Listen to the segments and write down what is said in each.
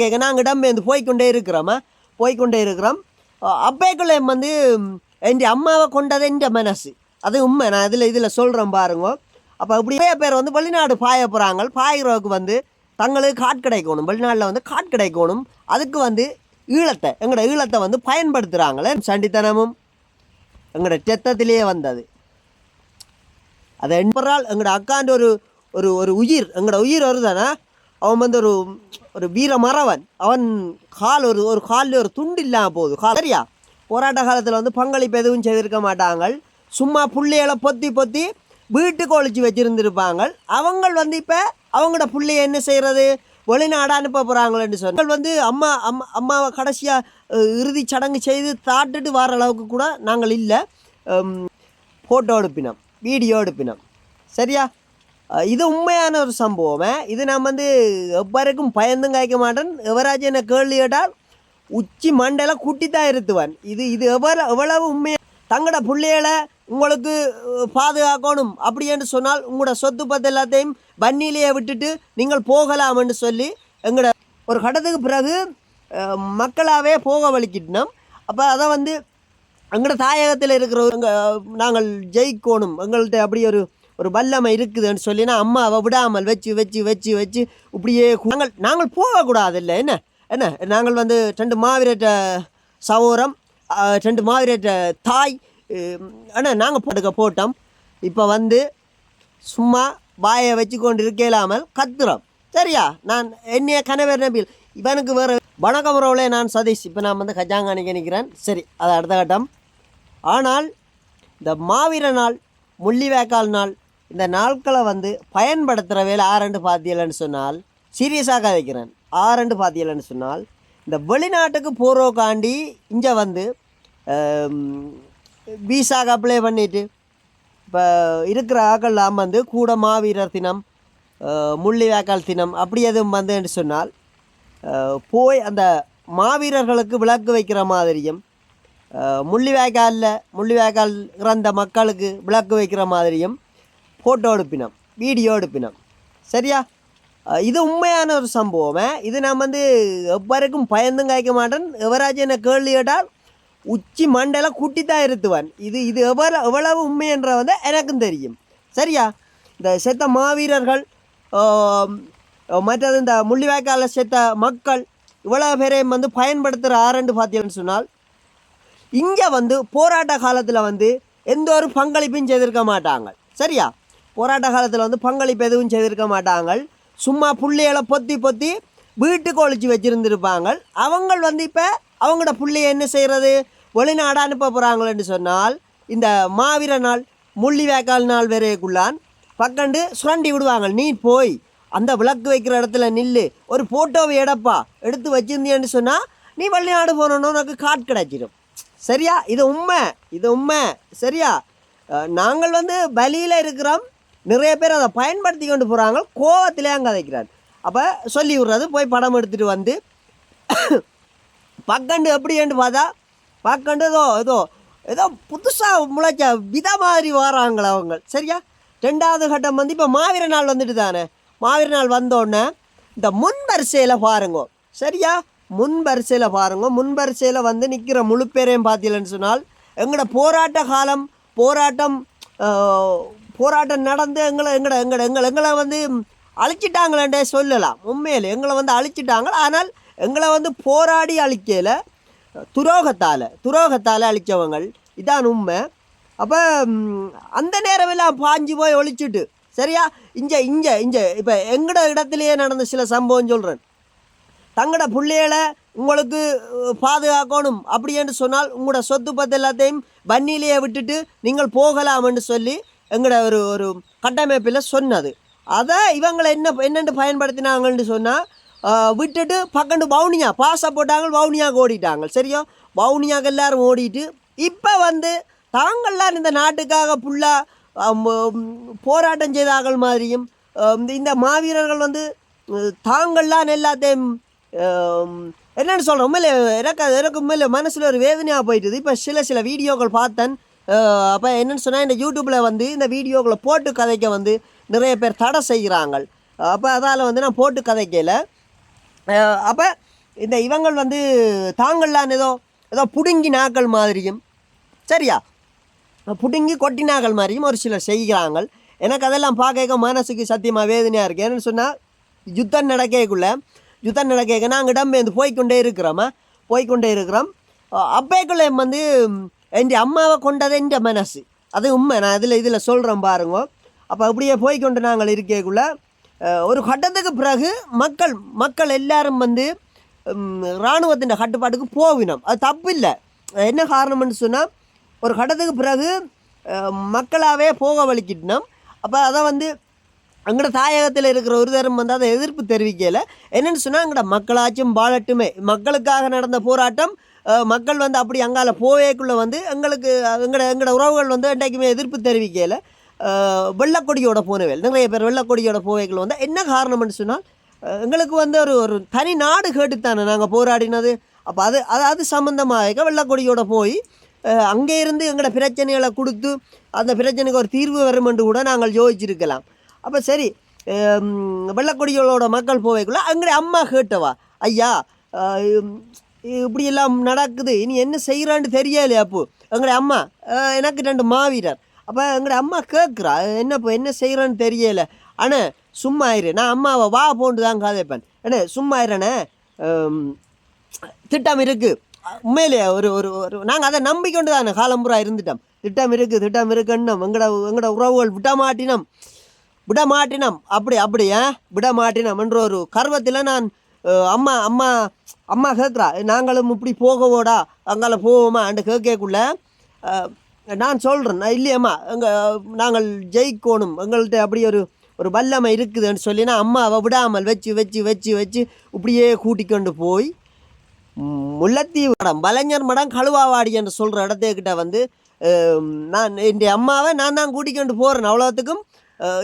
கேட்க நாங்கள் வந்து போய்க்கொண்டே இருக்கிறோமா போய்க்கொண்டே இருக்கிறோம். அப்பேக்குள்ள வந்து என் அம்மாவை கொண்டது என் மனசு. அது உண்மை நான் இதில் இதில் சொல்கிறேன் பாருங்க. அப்போ இப்படி நிறைய பேர் வந்து வெளிநாடு பாய போகிறாங்க பாயிறவுக்கு வந்து தங்களுக்கு காட் கிடைக்கணும் வெளிநாட்டில் வந்து காட் கிடைக்கணும் அதுக்கு வந்து ஈழத்தை எங்களோட ஈழத்தை வந்து பயன்படுத்துகிறாங்களே சண்டித்தனமும் எங்களோட செத்தத்திலேயே வந்தது. அதை என்பதால் எங்களோட அக்காண்ட ஒரு ஒரு ஒரு உயிர் எங்களோட உயிர் வருதானா? அவன் வந்து ஒரு ஒரு வீர மறவன். அவன் கால் ஒரு ஒரு காலில் ஒரு துண்டு இல்லாமல் போகுது. கால் சரியா? போராட்ட காலத்தில் வந்து பங்களிப்பு எதுவும் செய்திருக்க மாட்டாங்க சும்மா புள்ளைகளை பொத்தி பொத்தி வீட்டுக்கு ஒழிச்சு வச்சுருந்துருப்பாங்க அவங்கள் வந்து இப்போ அவங்களோட பிள்ளைய என்ன செய்கிறது வெளிநாடு அனுப்ப போகிறாங்களேன்னு சொன்னால் வந்து அம்மா அம்மா அம்மாவை கடைசியாக இறுதி சடங்கு செய்து தாட்டுட்டு வர அளவுக்கு கூட நாங்கள் இல்லை. ஃபோட்டோ எடுப்பினோம் வீடியோ எடுப்பினோம். சரியா? இது உண்மையான ஒரு சம்பவம். இது நான் வந்து எவ்வரைக்கும் பயந்தும் காய்க்க மாட்டேன். யுவராஜ் என்ன கேள்வி கேட்டால் உச்சி மண்டையில் குட்டி தான் இருத்துவான். இது இது எவ்வளோ எவ்வளவு உண்மையா? தங்களோட பிள்ளைகளை உங்களுக்கு பாதுகாக்கணும் அப்படி என்று சொன்னால் உங்களோட சொத்து பத்து எல்லாத்தையும் வன்னியிலேயே விட்டுட்டு நீங்கள் போகலாம்னு சொல்லி எங்களோட ஒரு கட்டத்துக்கு பிறகு மக்களாகவே போக வலிக்கிட்டோம். அப்போ அதை வந்து எங்களோட தாயகத்தில் இருக்கிற நாங்கள் ஜெயிக்கணும். எங்கள்கிட்ட அப்படி ஒரு ஒரு வல்லமை இருக்குதுன்னு சொல்லினா அம்மாவை விடாமல் வச்சு வச்சு வச்சு வச்சு இப்படியே நாங்கள் நாங்கள் போகக்கூடாது இல்லை என்ன? என்ன? நாங்கள் வந்து ரெண்டு மாவீரட்ட சகோரம் ரெண்டு மாவீரட்ட தாய் ஆனால் நாங்கள் படுக்க போட்டோம். இப்போ வந்து சும்மா வாயை வச்சு கொண்டு இருக்கலாமல் கத்துறோம். சரியா? நான் என்னைய கணவர் நம்பியில். இவனுக்கு வேறு வணக்கம் உறவுலே நான் சதீஷ். இப்போ நான் வந்து கஜாங்கானிக்கு நிற்கிறேன் சரி அது அடுத்த கட்டம். ஆனால் இந்த மாவீர நாள் முள்ளிவேக்கால் நாள் இந்த நாட்களை வந்து பயன்படுத்துகிற வேலை ஆரண்டு பாத்தியலன்னு சொன்னால் சீரியஸாக வைக்கிறேன். ஆரண்டு பாத்தியலன்னு சொன்னால் இந்த வெளிநாட்டுக்கு போகிறோக்காண்டி இங்கே வந்து விசாக்கு அப்ளை பண்ணிட்டு இப்போ இருக்கிற ஆக்கள்லாம் வந்து கூட மாவீரர் தினம் அஹ், முள்ளிவாய்க்கால் தினம் அப்படி எதுவும் வந்துன்னு சொன்னால் போய் அந்த மாவீரர்களுக்கு விளக்கு வைக்கிற மாதிரியும் அஹ், முள்ளிவாய்க்காலில் முள்ளிவாய்க்கால் இறந்த மக்களுக்கு விளக்கு வைக்கிற மாதிரியும் ஃபோட்டோ எடுப்பினோம் வீடியோ எடுப்பினோம். சரியா? இது உண்மையான ஒரு சம்பவம் இது நான் வந்து எவ்வரைக்கும் பயந்தும் காய்க்க மாட்டேன் யுவராஜ் என்ன கேள்வி கேட்டால் உச்சி மண்டையில் குட்டித்தான் இருத்துவான். இது இது எவ்வளோ எவ்வளவு உண்மை என்ற வந்து எனக்கும் தெரியும். சரியா? இந்த செத்த மாவீரர்கள் மற்றது இந்த முள்ளிவாய்க்காலில் செத்த மக்கள் இவ்வளோ பேரையும் வந்து பயன்படுத்துகிற ஆரண்டு பார்த்தீங்கன்னு சொன்னால் இங்கே வந்து போராட்ட காலத்தில் வந்து எந்த ஒரு பங்களிப்பும் செய்திருக்க மாட்டாங்க. சரியா? போராட்ட காலத்தில் வந்து பங்களிப்பு எதுவும் செய்திருக்க மாட்டாங்க சும்மா புள்ளைகளை பொத்தி பொத்தி வீட்டுக்கு ஒழிச்சு வச்சுருந்துருப்பாங்க அவங்கள் வந்து இப்போ அவங்களோட புள்ளியை என்ன செய்கிறது வெளிநாடு அனுப்ப போகிறாங்களேன்னு சொன்னால் இந்த மாவீர நாள் முள்ளி வேக்கால் நாள் வரையக்குள்ளான் பக்கண்டு சுரண்டி விடுவாங்க நீ போய் அந்த விளக்கு வைக்கிற இடத்துல நில்லு. ஒரு ஃபோட்டோவை எடப்பா. எடுத்து வச்சிருந்தியன்னு சொன்னால் நீ வெளிநாடு போனோன்னு உனக்கு காட் கிடச்சிடும் சரியா? இது உண்மை. இது உண்மை. சரியா? நாங்கள் வந்து பலியில் இருக்கிறோம். நிறைய பேர் அதை பயன்படுத்தி கொண்டு போகிறாங்க கோவத்திலே அங்கே கதைக்கிறார் அப்போ சொல்லி விடுறது போய் படம் எடுத்துகிட்டு வந்து பக்கண்டு எப்படின்னு பார்த்தா பக்கண்டு ஏதோ ஏதோ ஏதோ புதுசாக முளைச்ச வித மாதிரி வராங்களே அவங்க. சரியா? ரெண்டாவது கட்டம் வந்து இப்போ மாவீர நாள் வந்துட்டு தானே? மாவீர நாள் வந்தோடனே இந்த முன் வரிசையில் பாருங்க. சரியா? முன் வரிசையில் பாருங்க. முன் வரிசையில் வந்து நிற்கிற முழு பேரையும் பார்த்தீங்கன்னு சொன்னால் எங்களோட போராட்ட காலம் போராட்டம் போராட்டம் நடந்து எங்களை எங்களை எங்களை எங்களை எங்களை வந்து அழிச்சிட்டாங்களே சொல்லலாம். உண்மையில் எங்களை வந்து அழிச்சிட்டாங்க. ஆனால் எங்களை வந்து போராடி அழிக்கல துரோகத்தால் துரோகத்தால் அழித்தவங்கள் இதான் உண்மை. அப்போ அந்த நேரமெல்லாம் பாஞ்சு போய் ஒழிச்சிட்டு சரியா? இங்கே இங்கே இங்கே இப்போ எங்கட இடத்துலையே நடந்த சில சம்பவம் சொல்கிறேன் தங்களோட பிள்ளைகளை உங்களுக்கு பாதுகாக்கணும் அப்படி என்று சொன்னால் உங்களோட சொத்து பத்து எல்லாத்தையும் வன்னியிலேயே விட்டுட்டு நீங்கள் போகலாம்னு சொல்லி எங்களோட ஒரு ஒரு கட்டமைப்பில் சொன்னது. அதை இவங்களை என்ன என்னென்று பயன்படுத்தினாங்கன்னு சொன்னால் விட்டுட்டு பக்கண்டு வவுனியா பாச போட்டாங்க வவுனியாவுக்கு ஓடிட்டாங்க. சரியா? வவுனியாவுக்கு எல்லோரும் ஓடிட்டு இப்போ வந்து தாங்கள்லாம் இந்த நாட்டுக்காக ஃபுல்லாக போராட்டம் செய்தார்கள் மாதிரியும் இந்த- மாவீரர்கள் வந்து தாங்கள்லாம் எல்லாத்தையும் என்னென்னு என்னன்னு உண்மையிலே எனக்கு எனக்கு உண்மையிலே மனசில் ஒரு வேதனையாக போயிட்டுது. இப்போ சில சில வீடியோக்கள் பார்த்தேன். அப்போ என்னென்னு சொன்னால் இந்த யூடியூப்பில் வந்து இந்த வீடியோக்களை போட்டு கதைக்க வந்து நிறைய பேர் தடை செய்கிறாங்க அப்போ அதால் வந்து நான் போட்டு கதைக்கல. அப்போ இந்த இவங்கள் வந்து தாங்கள்லாம் ஏதோ ஏதோ புடுங்கி நாக்கள் மாதிரியும் சரியா? புடுங்கி கொட்டினாக்கள் மாதிரியும் ஒரு சிலர் செய்கிறாங்க எனக்கு அதெல்லாம் பார்க்க மனசுக்கு சத்தியமாக வேதனையாக இருக்குது என்னென்னு சொன்னால் யுத்தம் நடக்கக்குள்ள யுத்தம் நடக்க நாங்கள் இடம்பெயர்ந்து போய்க்கொண்டே இருக்கிறோமா? போய்க்கொண்டே இருக்கிறோம். அப்பேக்குள்ளே வந்து என் அம்மாவை கொண்டது என் மனசு அது உண்மை நான் இதில் இதில் சொல்கிறேன் பாருங்க அப்போ அப்படியே போய்க்கொண்டு நாங்கள் இருக்கக்குள்ள ஒரு கட்டத்துக்கு பிறகு மக்கள் மக்கள் எல்லாரும் வந்து இராணுவத்தின் கட்டுப்பாட்டுக்கு போவினோம் அது தப்பு இல்லை என்ன காரணம்னு சொன்னால் ஒரு கட்டத்துக்கு பிறகு மக்களாகவே போக வலிக்கிட்டோம் அப்போ அதை வந்து எங்களோட தாயகத்தில் இருக்கிற ஒரு தரம் வந்து அதை எதிர்ப்பு தெரிவிக்கலை என்னென்னு சொன்னால் எங்களோட மக்களாச்சும் வாழட்டுமே மக்களுக்காக நடந்த போராட்டம் மக்கள் வந்து அப்படி அங்கால போவேக்குள்ளே வந்து எங்களுக்கு எங்களோட எங்களோட உறவுகள் வந்து என்றைக்குமே எதிர்ப்பு தெரிவிக்கல. வெள்ளக்கொடியோட போனவேல். நிறைய பேர் வெள்ளக்கொடியோட போவேக்குள்ள வந்து என்ன காரணம்னு சொன்னால் எங்களுக்கு வந்து ஒரு ஒரு தனி நாடு கேட்டுத்தானே நாங்கள் போராடினது. அப்போ அது அது அது சம்மந்தமாக வெள்ளக்கொடியோட போய் அங்கே இருந்து எங்களோட பிரச்சனைகளை கொடுத்து அந்த பிரச்சனைக்கு ஒரு தீர்வு வரும் என்று கூட நாங்கள் யோசிச்சிருக்கலாம். அப்போ சரி வெள்ளக்கொடிகளோட மக்கள் போவைக்குள்ள அங்கே அம்மா கேட்டவா ஐயா இப்படியெல்லாம் இப்படி எல்லாம் நடக்குது. இனி என்ன செய்கிறான்னு தெரியலையா அப்போ. எங்களுடைய அம்மா எனக்கு ரெண்டு மாவீரர். அப்போ எங்களுடைய அம்மா கேட்குறா என்ன இப்போ என்ன செய்கிறான்னு தெரியல. அண்ணே சும்மா ஆயிரு நான் அம்மாவை வா போன்று தான் காதைப்பேன். அண்ணே சும்மா ஆயிரண்ணே திட்டம் இருக்குது உண்மையிலேயே ஒரு ஒரு ஒரு நாங்கள் அதை நம்பிக்கொண்டு தானே காலம்புறா இருந்துட்டோம். திட்டம் இருக்குது திட்டம் இருக்குன்னு எங்களோட எங்களோட உறவுகள் விட மாட்டினோம் விட மாட்டினோம் அப்படி அப்படியே விட மாட்டினோம் என்ற ஒரு கர்வத்தில் நான் அம்மா அம்மா அம்மா கேட்குறா நாங்களும் இப்படி போகவோடா அங்கால போவோமா? அண்டு கேட்கக்குள்ள நான் சொல்கிறேன் நான் இல்லையம்மா எங்கள் நாங்கள் ஜெயிக்கணும். எங்கள்கிட்ட அப்படி ஒரு ஒரு வல்லமை இருக்குதுன்னு சொல்லினா அம்மாவை விடாமல் வச்சு வச்சு வச்சு வச்சு இப்படியே கூட்டிக்கொண்டு போய் முல்லைத்தீவு மடம் வலைஞர் மடம் கழுவாவாடி என்று சொல்கிற இடத்துக்கிட்ட வந்து நான் என்னுடைய அம்மாவை நான் தான் கூட்டிக்கொண்டு போகிறேன் அவ்வளோத்துக்கும்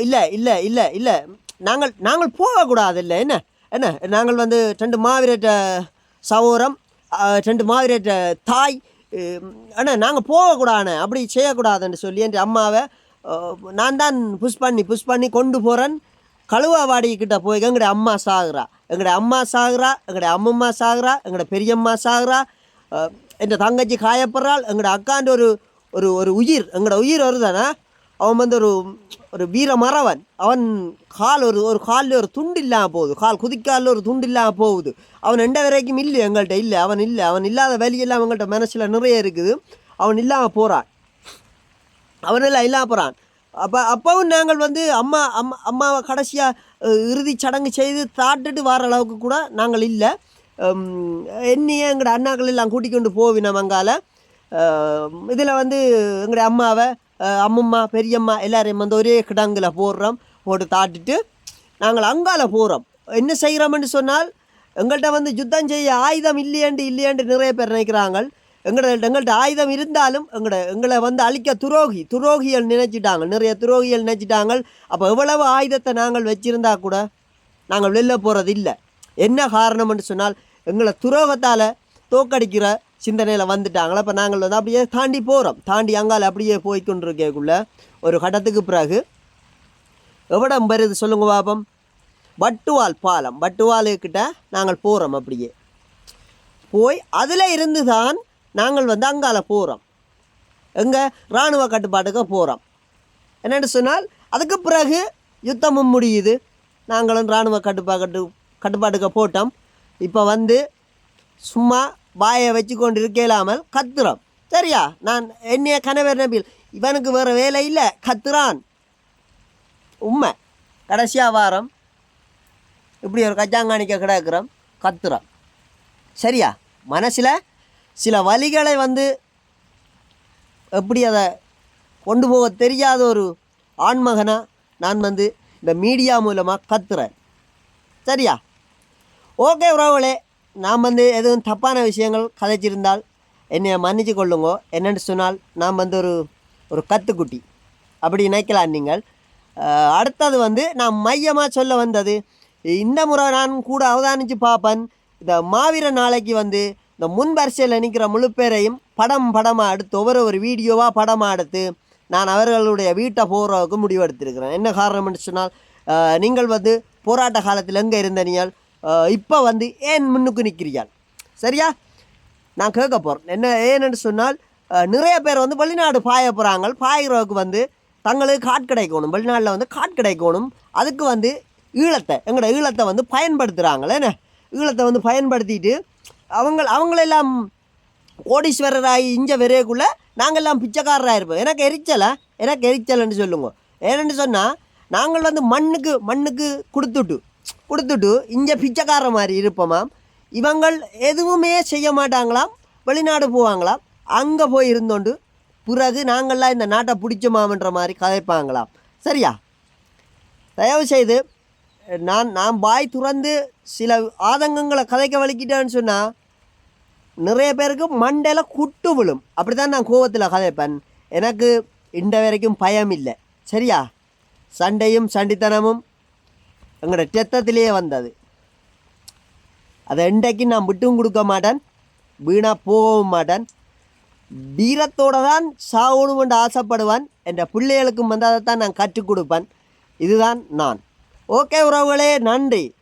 இல்லை இல்லை இல்லை இல்லை. நாங்கள் நாங்கள் போகக்கூடாது இல்லை என்ன? என்ன நாங்கள் வந்து ரெண்டு மாவீரட்ட சகோரம் ரெண்டு மாவீரட்ட தாய் அண்ணா நாங்கள் போகக்கூடாது அப்படி செய்யக்கூடாதுன்னு சொல்லி என் அம்மாவை நான் தான் புஷ் பண்ணி புஷ் பண்ணி கொண்டு போகிறேன் கழுவாவாடிக்கிட்ட போய் எங்களுடைய அம்மா சாகுறா எங்களுடைய அம்மா சாகுறா எங்களுடைய அம்மம்மா சாகுறா எங்களுடைய பெரியம்மா சாகுறா என் தங்கச்சி காயப்படுறாள் எங்கட அக்காண்ட ஒரு ஒரு ஒரு உயிர் எங்களோட உயிர் வருதானா அவன் வந்து ஒரு ஒரு வீர மறவன் அவன் கால் ஒரு ஒரு காலில் ஒரு துண்டு இல்லாமல் போகுது. கால் குதிக்காலில் ஒரு துண்டு இல்லாமல் போகுது. அவன் எந்த வரைக்கும் இல்லை எங்கள்கிட்ட இல்லை. அவன் இல்லை. அவன் இல்லாத வழியெல்லாம் அவங்கள்ட்ட மனசில் நிறைய இருக்குது. அவன் இல்லாமல் போகிறான் அவனெல்லாம் இல்லாமல் போகிறான் அப்போ அப்பவும் நாங்கள் வந்து அம்மா அம்மா அம்மாவை கடைசியாக இறுதி சடங்கு செய்து தாட்டுட்டு வர அளவுக்கு கூட நாங்கள் இல்லை. என்னையே எங்களோட அண்ணாக்கள் எல்லாம் கூட்டிக் கொண்டு போவினோம் அங்கால இதில் வந்து எங்களுடைய அம்மாவை அம்மம்மா பெரியம்மா எல்லாரையும் வந்து ஒரே கிடங்கில் போடுறோம். போட்டு தாட்டிட்டு நாங்கள் அங்கால போகிறோம் என்ன செய்கிறோம்னு சொன்னால் எங்கள்கிட்ட வந்து யுத்தம் செய்ய ஆயுதம் இல்லையாண்டு இல்லையாண்டு நிறைய பேர் நினைக்கிறாங்க எங்கள்ட்ட எங்கள்கிட்ட ஆயுதம் இருந்தாலும் எங்களை எங்களை வந்து அழிக்க துரோகி துரோகிகள் நினைச்சிட்டாங்க. நிறைய துரோகிகள் நினைச்சிட்டாங்க அப்போ எவ்வளவு ஆயுதத்தை நாங்கள் வச்சுருந்தா கூட நாங்கள் வெளில போகிறது இல்லை என்ன காரணம்னு சொன்னால் எங்களை துரோகத்தால் தோக்கடிக்கிற சிந்தனையில் வந்துட்டாங்களா? அப்போ நாங்கள் வந்து அப்படியே தாண்டி போகிறோம் தாண்டி அங்கால அப்படியே போய்க்கொண்டிருக்கக்குள்ள ஒரு கட்டத்துக்கு பிறகு எவ்வளோ வருது சொல்லுங்க பாப்பம். வட்டுவால் பாலம். வட்டுவாலுக்கிட்ட நாங்கள் போகிறோம் அப்படியே. போய் அதில் இருந்து தான் நாங்கள் வந்து அங்கால போகிறோம் எங்கள் இராணுவ கட்டுப்பாட்டுக்கு போகிறோம் என்னென்னு சொன்னால் அதுக்கு பிறகு யுத்தமும் முடியுது. நாங்களும் இராணுவ கட்டுப்பாட்டு கட்டுப்பாட்டுக்கு போட்டோம். இப்போ வந்து சும்மா வாயை வச்சு கொண்டு இருக்கலாமல் கத்துறோம் சரியா? நான் என்னைய கணவர் நபில் இவனுக்கு வேறு வேலை இல்லை கத்துறான். உண்மை கடைசியாக வாரம் இப்படி ஒரு கச்சாங்காணிக்க கிடக்கிறோம் கத்துறோம் சரியா? மனசில் சில வழிகளை வந்து எப்படி அதை கொண்டு போக தெரியாத ஒரு ஆண்மகனாக நான் வந்து இந்த மீடியா மூலமாக கத்துறேன். சரியா? ஓகே உறவுகளே நான் வந்து எதுவும் தப்பான விஷயங்கள் கதைச்சிருந்தால் என்னை மன்னிச்சு கொள்ளுங்கோ. என்னென்னு சொன்னால் நான் வந்து ஒரு ஒரு கத்துக்குட்டி. அப்படி நினைக்கலாம் நீங்கள். அடுத்தது வந்து நான் மையமாக சொல்ல வந்தது இந்த முறை நான் கூட அவதானித்து பார்ப்பேன். இந்த மாவீர நாளைக்கு வந்து இந்த முன் வரிசையில் நிற்கிற முழு பேரையும் படம் படமாக எடுத்து ஒவ்வொரு ஒரு வீடியோவாக படமாக எடுத்து நான் அவர்களுடைய வீட்டை போகிறதுக்கு முடிவெடுத்திருக்கிறேன். என்ன காரணம்னு சொன்னால் நீங்கள் வந்து போராட்ட காலத்தில் எங்கே இருந்தனியால் இப்போ வந்து ஏன் முன்னுக்கு நிற்கிறீர்கள்? சரியா? நான் கேட்க போகிறேன் என்ன ஏன்னு சொன்னால் நிறைய பேர் வந்து வெளிநாடு பாய போகிறாங்க பாயிறவுக்கு வந்து தங்களுக்கு காட் கிடைக்கணும் வெளிநாட்டில் வந்து காட் கிடைக்கணும் அதுக்கு வந்து ஈழத்தை எங்களோட ஈழத்தை வந்து பயன்படுத்துகிறாங்களே என்ன? ஈழத்தை வந்து பயன்படுத்திட்டு அவங்க அவங்களெல்லாம் கோடீஸ்வரராகி இஞ்ச வரையக்குள்ளே நாங்கள்லாம் பிச்சைக்காரராக இருப்போம். எனக்கு எரிச்சலை? எனக்கு எரிச்சலைன்னு சொல்லுங்க. ஏன்னு சொன்னால் நாங்கள் வந்து மண்ணுக்கு மண்ணுக்கு கொடுத்துட்டு கொடுத்துட்டு இங்கே பிச்சைக்கார மாதிரி இருப்போமாம் இவங்கள் எதுவுமே செய்ய மாட்டாங்களாம். வெளிநாடு போவாங்களாம். அங்கே போய் இருந்தோண்டு பிறகு நாங்கள்லாம் இந்த நாட்டை பிடிச்சோமாமன்ற மாதிரி கதைப்பாங்களாம். சரியா? தயவு செய்து நான் நான் பாய் துறந்து சில ஆதங்கங்களை கதைக்க வலிக்கிட்டேன்னு சொன்னால் நிறைய பேருக்கு மண்டையில் குட்டு விழும். அப்படி தான் நான் கோவத்தில் கதைப்பேன். எனக்கு இந்த வரைக்கும் பயம் இல்லை சரியா? சண்டையும் சண்டித்தனமும் எங்களோட ரத்தத்திலேயே வந்தது. அதை இன்றைக்கு நான் விட்டும் கொடுக்க மாட்டேன் வீணாக போகவும் மாட்டேன். வீரத்தோடு தான் சாகணுமென்று ஆசைப்படுவான் என்ற பிள்ளைகளுக்கும் வந்து அதை தான் நான் கற்றுக் கொடுப்பேன். இதுதான் நான். ஓகே உறவுகளே நன்றி.